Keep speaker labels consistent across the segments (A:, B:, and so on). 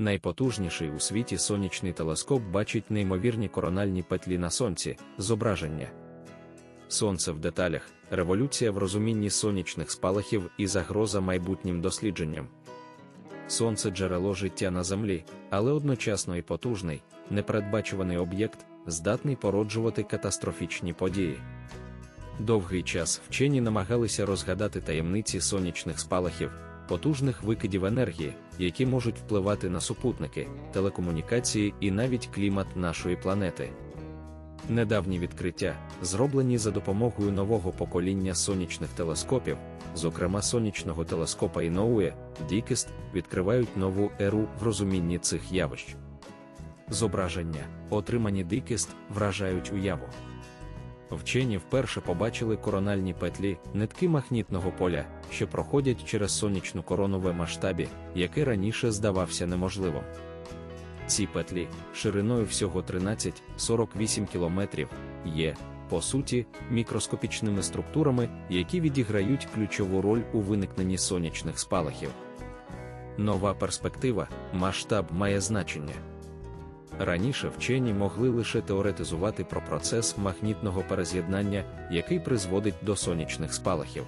A: Найпотужніший у світі сонячний телескоп бачить неймовірні корональні петлі на сонці, зображення. Сонце в деталях, революція в розумінні сонячних спалахів і загроза майбутнім дослідженням. Сонце джерело життя на землі, але одночасно і потужний, непередбачуваний об'єкт, здатний породжувати катастрофічні події. Довгий час вчені намагалися розгадати таємниці сонячних спалахів, потужних викидів енергії, які можуть впливати на супутники, телекомунікації і навіть клімат нашої планети. Недавні відкриття, зроблені за допомогою нового покоління сонячних телескопів, зокрема сонячного телескопа Іноує, Дікест, відкривають нову еру в розумінні цих явищ. Зображення, отримані Дікест, вражають уяву. Вчені вперше побачили корональні петлі, нитки магнітного поля, що проходять через сонячну корону в масштабі, який раніше здавався неможливим. Ці петлі, шириною всього 13-48 кілометрів, є, по суті, мікроскопічними структурами, які відіграють ключову роль у виникненні сонячних спалахів. Нова перспектива, масштаб має значення. Раніше вчені могли лише теоретизувати про процес магнітного перез'єднання, який призводить до сонячних спалахів.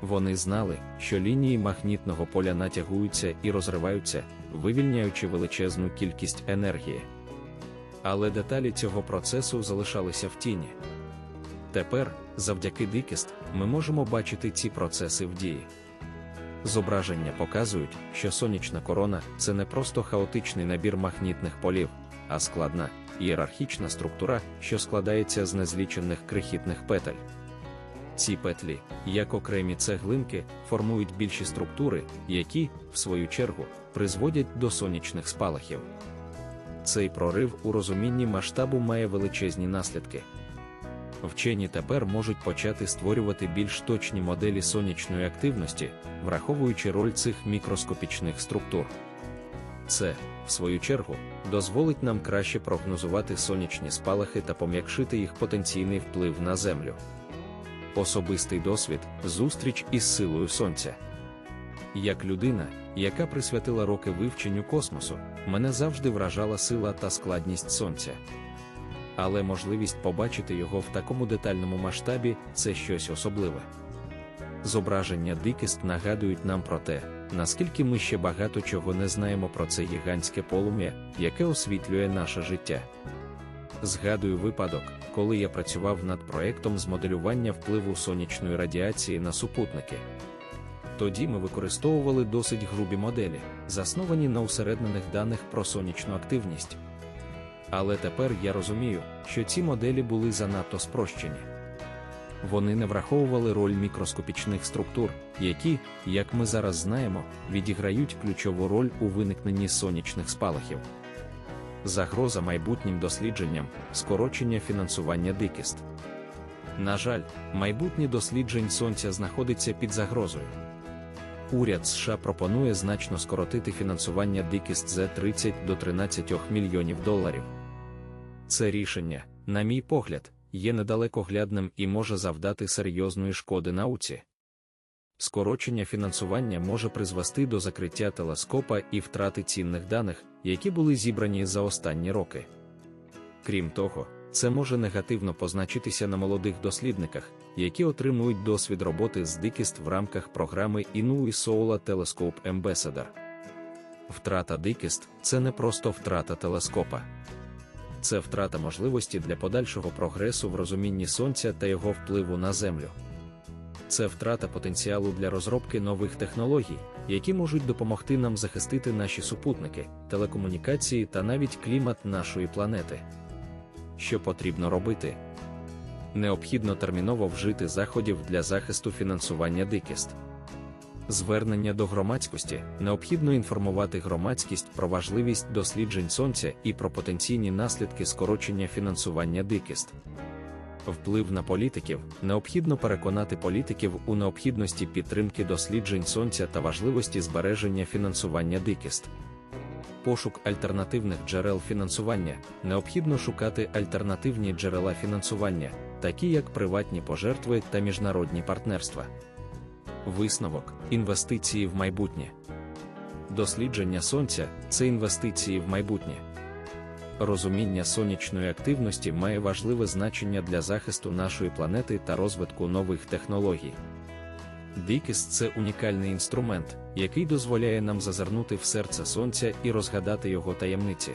A: Вони знали, що лінії магнітного поля натягуються і розриваються, вивільняючи величезну кількість енергії. Але деталі цього процесу залишалися в тіні. Тепер, завдяки Дикіст, ми можемо бачити ці процеси в дії. Зображення показують, що сонячна корона це не просто хаотичний набір магнітних полів, а складна, ієрархічна структура, що складається з незлічених крихітних петель. Ці петлі, як окремі цеглинки, формують більші структури, які, в свою чергу, призводять до сонячних спалахів. Цей прорив у розумінні масштабу має величезні наслідки. Вчені тепер можуть почати створювати більш точні моделі сонячної активності, враховуючи роль цих мікроскопічних структур. Це, в свою чергу, дозволить нам краще прогнозувати сонячні спалахи та пом'якшити їх потенційний вплив на Землю. Особистий досвід зустріч із силою сонця. Як людина, яка присвятила роки вивченню космосу, мене завжди вражала сила та складність сонця. Але можливість побачити його в такому детальному масштабі це щось особливе. Зображення дикіст нагадують нам про те, наскільки ми ще багато чого не знаємо про це гігантське полум'я, яке освітлює наше життя. Згадую випадок, коли я працював над проектом з моделювання впливу сонячної радіації на супутники. Тоді ми використовували досить грубі моделі, засновані на усереднених даних про сонячну активність. Але тепер я розумію, що ці моделі були занадто спрощені. Вони не враховували роль мікроскопічних структур, які, як ми зараз знаємо, відіграють ключову роль у виникненні сонячних спалахів. Загроза майбутнім дослідженням, скорочення фінансування дикіст. На жаль, майбутнє досліджень сонця знаходиться під загрозою. Уряд США пропонує значно скоротити фінансування дикіст з 30 до 13 мільйонів доларів. Це рішення, на мій погляд, є недалекоглядним і може завдати серйозної шкоди науці. Скорочення фінансування може призвести до закриття телескопа і втрати цінних даних, які були зібрані за останні роки. Крім того, це може негативно позначитися на молодих дослідниках, які отримують досвід роботи з дикіст в рамках програми Inui Solar Telescope Ambassador. Втрата дикіст це не просто втрата телескопа. Це втрата можливості для подальшого прогресу в розумінні сонця та його впливу на Землю. Це втрата потенціалу для розробки нових технологій, які можуть допомогти нам захистити наші супутники, телекомунікації та навіть клімат нашої планети. Що потрібно робити? Необхідно терміново вжити заходів для захисту фінансування дикіст. Звернення до громадськості необхідно інформувати громадськість про важливість досліджень сонця і про потенційні наслідки скорочення фінансування дикіст. Вплив на політиків необхідно переконати політиків у необхідності підтримки досліджень сонця та важливості збереження фінансування дикіст. Пошук альтернативних джерел фінансування необхідно шукати альтернативні джерела фінансування, такі як приватні пожертви та міжнародні партнерства. Висновок інвестиції в майбутнє. Дослідження сонця це інвестиції в майбутнє. Розуміння сонячної активності має важливе значення для захисту нашої планети та розвитку нових технологій. Дикіс це унікальний інструмент, який дозволяє нам зазирнути в серце сонця і розгадати його таємниці.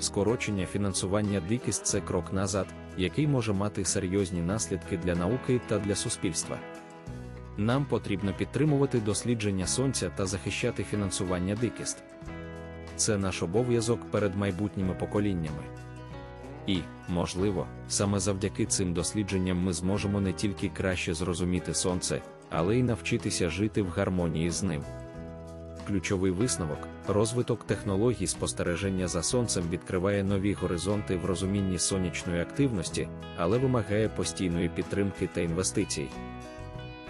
A: Скорочення фінансування Дикіс це крок назад, який може мати серйозні наслідки для науки та для суспільства. Нам потрібно підтримувати дослідження сонця та захищати фінансування дикіст. Це наш обов'язок перед майбутніми поколіннями. І, можливо, саме завдяки цим дослідженням ми зможемо не тільки краще зрозуміти сонце, але й навчитися жити в гармонії з ним. Ключовий висновок розвиток технологій спостереження за сонцем відкриває нові горизонти в розумінні сонячної активності, але вимагає постійної підтримки та інвестицій.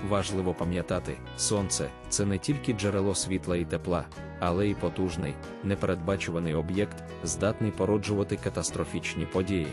A: Важливо пам'ятати, сонце це не тільки джерело світла і тепла, але й потужний, непередбачуваний об'єкт, здатний породжувати катастрофічні події.